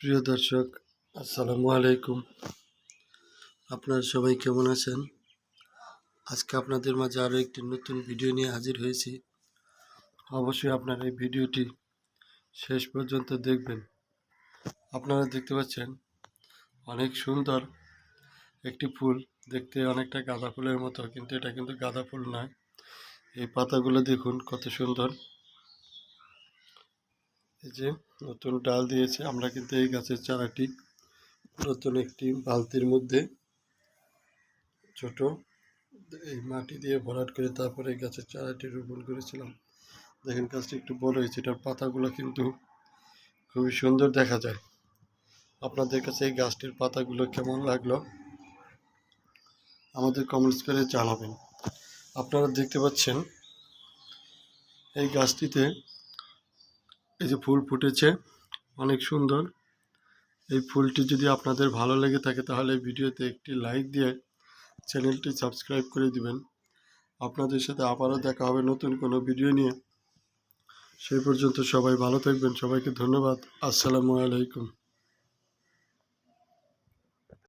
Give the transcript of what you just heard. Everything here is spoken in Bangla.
প্রিয় দর্শক, আসসালামু আলাইকুম। আপনারা সবাই কেমন আছেন? আজকে আপনাদের মাঝে আরও একটি নতুন ভিডিও নিয়ে হাজির হয়েছি। অবশ্যই আপনারা এই ভিডিওটি শেষ পর্যন্ত দেখবেন। আপনারা দেখতে পাচ্ছেন, অনেক সুন্দর একটি ফুল। দেখতে অনেকটা গাঁদা ফুলের মতো, কিন্তু এটা কিন্তু গাঁদা ফুল নয়। এই পাতাগুলো দেখুন, কত সুন্দর। এই যে নতুন ডাল দিয়েছে, আমরা কিন্তু এই গাছের চারাটি নতুন একটি বালতির মধ্যে ছোট এই মাটি দিয়ে ভরাট করে তারপরে এই গাছের চারাটি রোপণ করেছিলাম। দেখেন গাছটি একটু বড় হয়েছে, এটার পাতাগুলো কিন্তু খুবই সুন্দর দেখা যায়। আপনাদের কাছে এই গাছটির পাতাগুলো কেমন লাগল? আমাদের কমেন্টস করে জানাবেন। আপনারা দেখতে পাচ্ছেন, এই গাছটিতে এই যে ফুল ফুটেছে, অনেক সুন্দর। এই ফুলটি যদি আপনাদের ভালো লেগে থাকে, তাহলে ভিডিওতে একটি লাইক দিয়ে চ্যানেলটি সাবস্ক্রাইব করে দিবেন। আপনাদের সাথে আবারও দেখা হবে নতুন কোনো ভিডিও নিয়ে। সেই পর্যন্ত সবাই ভালো থাকবেন। সবাইকে ধন্যবাদ। আসসালামু আলাইকুম।